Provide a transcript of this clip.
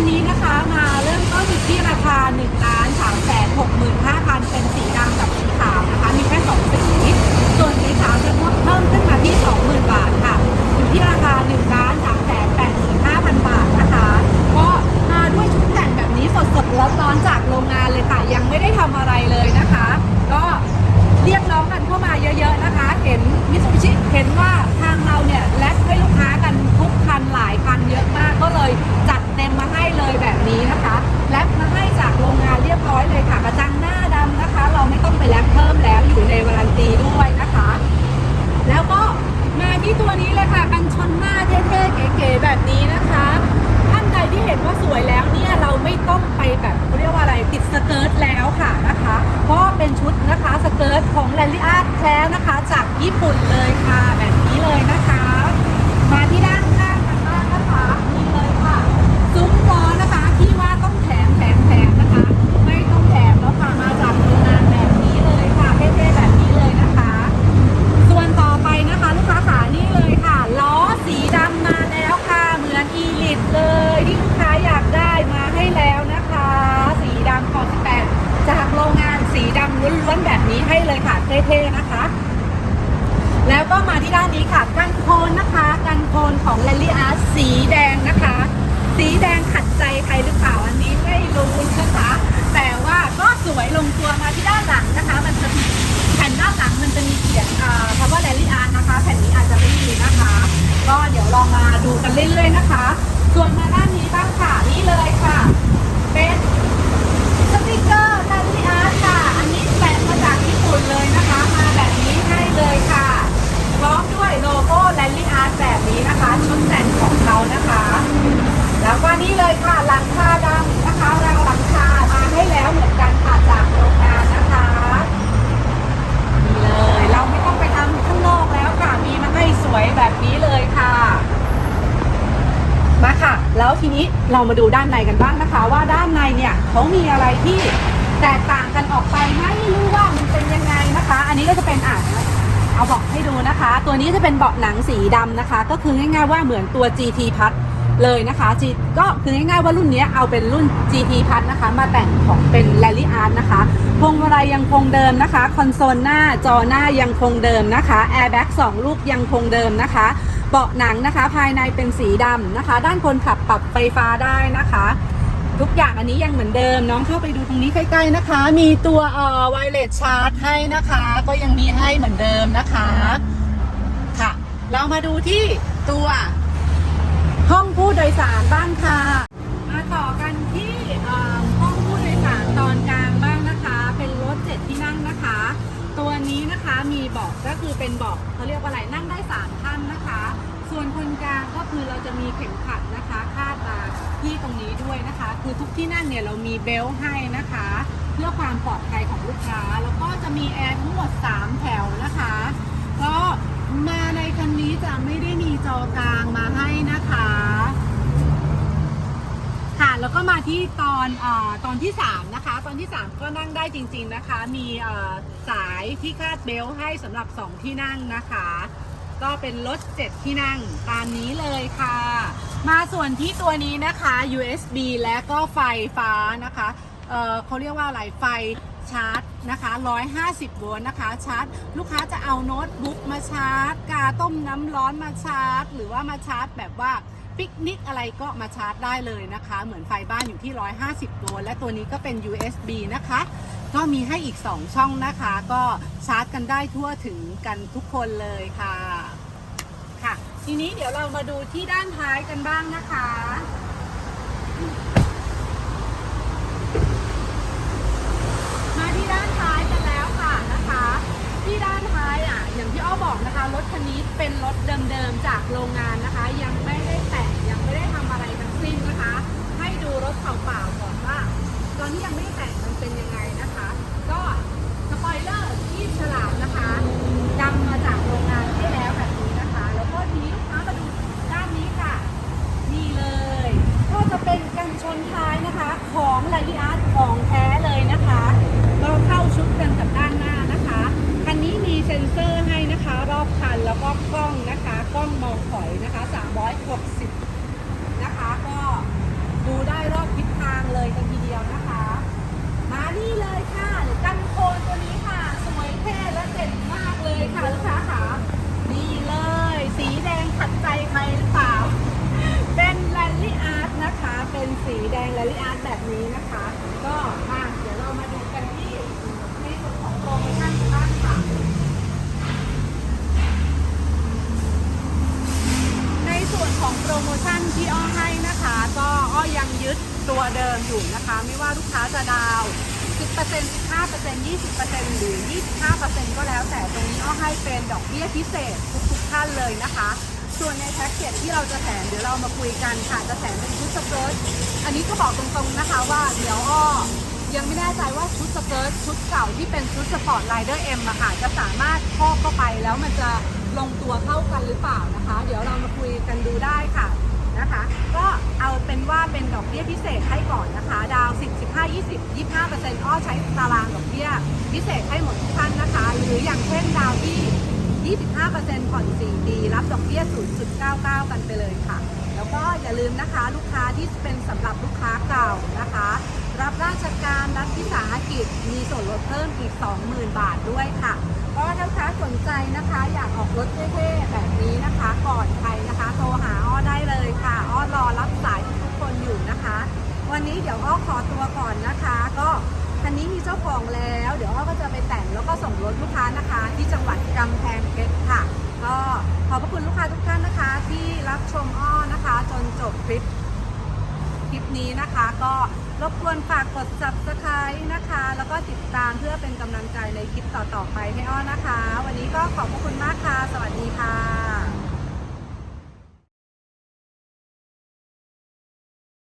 นนี้นะคะมาเริ่มต้นอยู่ที่ราคา1ล้าน ให้เลยค่ะเท่ๆนะคะ แล้วก็มาที่ด้านนี้ค่ะ กันโคนนะคะ กันโคนของ r a l l y Art สีแดงนะคะ สีแดงขัดใจใครหรือเปล่าอันนี้ไม่รู้นะคะ แต่ว่าก็สวยลงตัวมาที่ด้านหลังนะคะ มันจะมีแผ่นด้านหลังมันจะมีเขียนอ่าคำว่า r a l l y Art นะคะ แผ่นนี้อาจจะไม่มีนะคะ ก็เดี๋ยวลองมาดูกันเรื่อยๆนะคะ ส่วนมาด้านนี้บ้างค่ะนี่เลยค่ะ เป็น สติกเกอร์แลนดี้อาร์ตค่ะ อันนี้แปะมาจากญี่ปุ่นเลยนะคะ มาแบบนี้ให้เลยค่ะ พร้อมด้วยโลโก้แลนดี้อาร์ตแบบ นี้นะคะชุดแต่งของเขานะคะ แล้วก็นี่เลยค่ะหลังคาดำนะคะเราหลังคามาให้แล้วเหมือนกันค่ะจากโรงงานนะคะนี่เลยเราไม่ต้องไปทำข้างนอกแล้วค่ะมีมาให้สวยแบบนี้เลยค่ะมาค่ะ แล้วทีนี้เรามาดูด้านในกันบ้างนะคะ ว่าด้านในเนี่ยเขามีอะไรที่แตกต่างกันออกไปไหม่รู้ว่ามันเป็นยังไงนะคะ อันนี้ก็จะเป็นอ่าน เอาเบอกให้ดูนะคะ ตัวนี้จะเป็นเบาะหนังสีดำนะคะ ก็คือง่ายๆว่าเหมือนตัว GT พัดเลยนะคะ G ก็คือง่ายๆว่ารุ่นนี้เอาเป็นรุ่น GT พัดนะคะ มาแต่งของเป็น Rally Art นะคะพวงมาลัยยังคงเดิมนะคะ คอนโซลหน้าจอหน้ายังคงเดิมนะคะ Airbag 2ลูกยังคงเดิมนะคะ เบาะหนังนะคะ ภายในเป็นสีดำนะคะ ด้านคนขับปรับไฟฟ้าได้นะคะ ทุกอย่างอันนี้ยังเหมือนเดิม น้องเข้าไปดูตรงนี้ใกล้ๆนะคะ มีตัวเอ่อไวเลสชาร์จให้นะคะ ก็ยังมีให้เหมือนเดิมนะคะค่ะ เรามาดูที่ตัวห้องผู้โดยสารบ้างค่ะ มาต่อกันที่ห้องผู้โดยสารตอนกลางบ้างนะคะ เป็นรถเจ็ดที่นั่งนะคะ ตัวนี้นะคะมีเบาะก็คือเป็นเบาะเขาเรียกว่าอะไรนั่งได้สามท่านนะคะ ส่วนคนกลางก็คือเราจะมีเข็มขัดนะคะ คาดมาที่ตรงนี้ด้วยนะคะ คือทุกที่นั่งเนี่ยเรามีเบลต์ให้นะคะ เพื่อความปลอดภัยของลูกค้า แล้วก็จะมีแอร์ทั้งหมด 3 แถวนะคะ ก็มาในคันนี้จะไม่ได้มีจอกลางมาให้นะคะค่ะแล้วก็มาที่ตอนเออตอนที่3นะคะ ตอนที่ 3 ก็นั่งได้จริง ๆนะคะ มีเอ่อสายที่คาดเบลต์ให้สำหรับ 2 ที่นั่งนะคะ ก็เป็นรถ 7 ที่นั่งตามนี้เลยค่ะ มาส่วนที่ตัวนี้นะคะ USB และก็ไฟฟ้านะคะ เออเขาเรียกว่าอะไรไฟชาร์จนะคะ 150 โวลต์นะคะ ชาร์จ ลูกค้าจะเอาโน้ตบุ๊กมาชาร์จ กาต้มน้ำร้อนมาชาร์จ หรือว่ามาชาร์จแบบว่าปิกนิกอะไรก็มาชาร์จได้เลยนะคะ เหมือนไฟบ้านอยู่ที่ 150 โวลต์และตัวนี้ก็เป็น USB นะคะ ก็มีให้อีก 2 ช่องนะคะ ก็ชาร์จกันได้ทั่วถึงกันทุกคนเลยค่ะค่ะ ทีนี้เดี๋ยวเรามาดูที่ด้านท้ายกันบ้างนะคะมาที่ด้านท้ายกันแล้วค่ะนะคะที่ด้านท้ายอะอย่างที่อ้อบอกนะคะรถคันนี้เป็นรถเดิมๆจากโรงงานนะคะ ยังไม่ได้แต่งยังไม่ได้ทำอะไรทั้งสิ้นนะคะ ให้ดูรถเปล่าๆก่อนว่า ตอนที่ยังไม่ได้แต่งมันเป็นยังไงนะคะ ก็สปอยเลอร์ที่ฉลามนะคะดำมาจากโรงงานให้แล้วแบบนี้นะคะ แล้วก็ทีนี้ลูกค้ามาดูด้านนี้ค่ะ นี่เลย ก็จะเป็นกันชนท้ายนะคะ ของไลดีอาร์ตของแท้เลยนะคะก็เข้าชุดกันกับด้านหน้านะคะคันนี้มีเซ็นเซอร์ให้นะคะ รอบคันแล้วก็กล้องนะคะ กล้องมองถอยนะคะ 360 นะคะ ก็ดูได้ร สีแดงและลิอาร์ตแบบนี้นะคะ ก็มาเดี๋ยวเรามาดูกันที่ในส่วนของโปรโมชั่นบ้างค่ะ ในส่วนของโปรโมชั่นที่อ้อให้นะคะ ก็อ้อยังยึดตัวเดิมอยู่นะคะ ไม่ว่าลูกค้าจะดาว น์10% 15% 20%หรือ25%ก็แล้วแต่ตรงนี้อ้อให้เป็นดอกเบี้ยพิเศษทุกๆท่านเลยนะคะ ส่วนในแพ็กเกจที่เราจะแถมเดี๋ยวเรามาคุยกันค่ะจะแถมเป็นชุดสเกิร์ตอันนี้ก็บอกตรงๆนะคะว่าเดี๋ยวอ้อยังไม่แน่ใจว่าชุดสเกิร์ตชุดเก่าที่เป็นชุดสปอร์ตไลเดอร์เอ็มอะค่ะจะสามารถครอบเข้าไปแล้วมันจะลงตัวเข้ากันหรือเปล่านะคะ เดี๋ยวเรามาคุยกันดูได้ค่ะ นะคะ ก็เอาเป็นว่าเป็นดอกเบี้ยพิเศษให้ก่อนนะคะ ดาว 10 15 20 25เปอร์เซ็นต์อ้อใช้ตารางดอกเบี้ยพิเศษให้หมดทุกท่านนะคะ หรืออย่างเช่นดาวที่ 25%ผ่อน 4 ปี รับดอกเบี้ย 0.99 กันไปเลยค่ะ แล้วก็อย่าลืมนะคะลูกค้าที่เป็นสำหรับลูกค้าเก่านะคะ รับราชการรัฐวิสาหกิจมีส่วนลดเพิ่มอีก 20,000 บาทด้วยค่ะก็ถ้าลูกค้าสนใจนะคะ อยากออกรถเท่ๆแบบนี้นะคะ ก่อนใครนะคะโทรหา ค่ะ อ้อรอรับสายทุกคนอยู่นะคะ วันนี้เดี๋ยวอ้อขอตัวก่อนนะคะ ก็คันนี้มีเจ้าของแล้ว เดี๋ยวอ้อก็จะไปแต่งแล้วก็ส่งรถลูกค้านะคะ ที่จังหวัดกำแพงเพชรค่ะ ก็ขอบพระคุณลูกค้าทุกท่านนะคะ ที่รับชมอ้อนะคะ จนจบคลิปคลิปนี้นะคะ ก็รบกวนฝากกด subscribe นะคะ แล้วก็ติดตามเพื่อเป็นกำลังใจในคลิปต่อๆไปให้อ้อนะคะ วันนี้ก็ขอบพระคุณมากค่ะ สวัสดีค่ะ